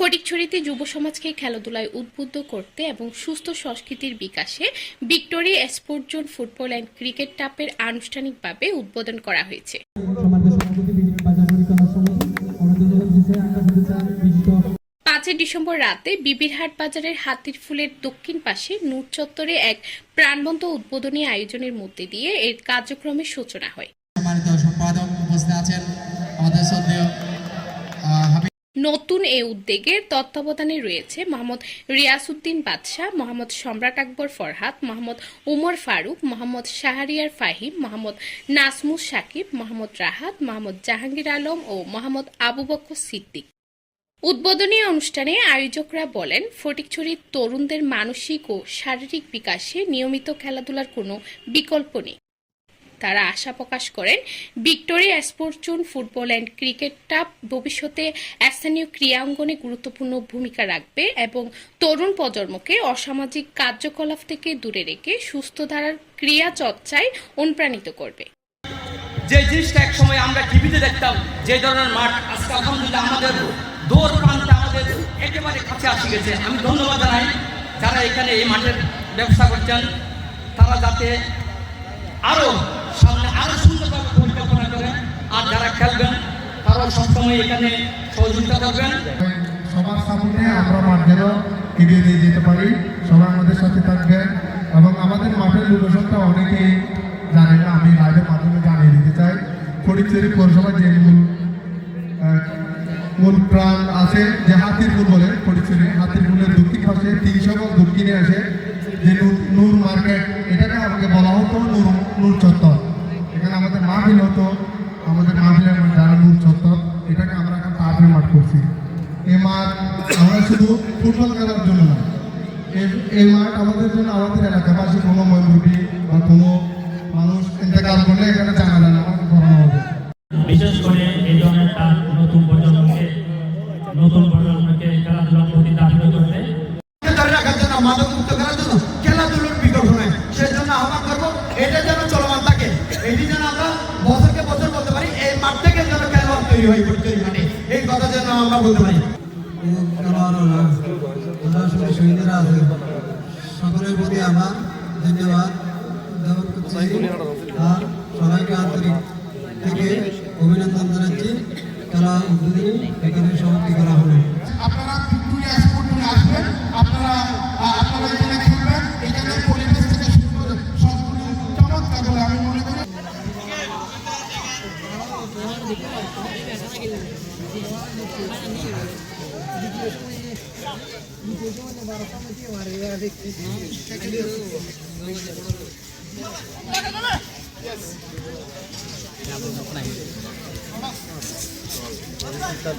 ফটিকছড়িতে যুব সমাজকে খেলাধুলায় উদ্বুদ্ধ করতে এবং সুস্থ সংস্কৃতির বিকাশে Victoria sport zone football and cricket টাপের আনুষ্ঠানিকভাবে উদ্বোধন করা হয়েছে। পাঁচই ডিসেম্বর রাতে বিবিরহাট বাজারের হাতির ফুলের দক্ষিণ পাশে নূর চত্বরে এক প্রাণবন্ত উদ্বোধনী আয়োজনের মধ্যে দিয়ে এর কার্যক্রমের সূচনা হয়। নতুন এ উদ্যোগের তত্ত্বাবধানে রয়েছে মোহাম্মদ রিয়াসউদ্দিন বাদশাহ, মোহাম্মদ সম্রাট আকবর ফরহাদ, মোহাম্মদ উমর ফারুক, মোহাম্মদ শাহরিয়ার ফাহিম, মোহাম্মদ নাসমুস সাকিব, মোহাম্মদ রাহাত, মোহাম্মদ জাহাঙ্গীর আলম ও মোহাম্মদ আবু বকর সিদ্দিক। উদ্বোধনী অনুষ্ঠানে আয়োজকরা বলেন, ফটিকছড়ির তরুণদের মানসিক ও শারীরিক বিকাশে নিয়মিত খেলাধুলার কোনো বিকল্প নেই। তারা আশা প্রকাশ করেন, Victoria sports zone football and ক্রিকেটটা ভবিষ্যতে স্থানীয় ক্রীড়া অঙ্গনে গুরুত্বপূর্ণ ভূমিকা রাখবে এবং তরুণ প্রজন্মকে অসামাজিক কার্যকলাপ থেকে দূরে রেখে সুস্থ ধারার ক্রিয়া চর্চায় অনুপ্রাণিত করবে। যে জিনিসটা এক সময় আমরা টিভিতে দেখতাম, যে ধরনের মাঠ, আজকে আলহামদুলিল্লাহ আমাদের দৌড় প্রান্তে আমাদের একেবারে কাছে আসে গেছে। আমি ধন্যবাদ জানাই যারা এখানে এই মাঠের ব্যবসা করছেন, তারা যাতে আরও সামনে আরও সুন্দরভাবে পরিকল্পনা করেন আর যারা খেলবেন, তারাও সবসময় এখানে সহযোগিতা করবেন। সবার সামনে আমরা মাঠ যেন এগিয়ে নিয়ে যেতে পারি। সবাই আমাদের সাথে থাকবেন এবং আমাদের মাঠের লোকেশনটা অনেকেই জানে না, আমি লাইভের মাধ্যমে জানিয়ে দিতে চাই। ফটিকচুরি পৌরসভার যে মূল মূল প্রাণ আছে, যে হাতির ফুল বলে ফটিকচুরি হাতির ফুলের দক্ষিণ পাশে তিনশো গজ দক্ষিণে আসে যে নূর- মার্কেট। এটাকে আমাকে বলা হতো নূর নূর চত্বর। এখানে আমাদের মাহফিল হতো আমাদের মাঠে আমরা ডানপুর চত্বর, এটাকে আমরা এখন তারপরে মাঠ করছি। এই মাঠ আমরা শুধু ফুটবল খেলার জন্য না এই- এই মাঠ আমাদের জন্য আমাদের এলাকাবাসী কোনো ময়ূরী বা কোনো তৈরি হয় প্রত্যেক ঘাটে এই কথা যেন আমরা বলতে পারি। শহীদরা আছে। সকলের প্রতি আমার ধন্যবাদ জ্ঞাপন করছি। আর সবাইকে আন্তরিক থেকে অভিনন্দন জানাচ্ছি। তারা এখানে সমাপ্তি করা হলো どうした?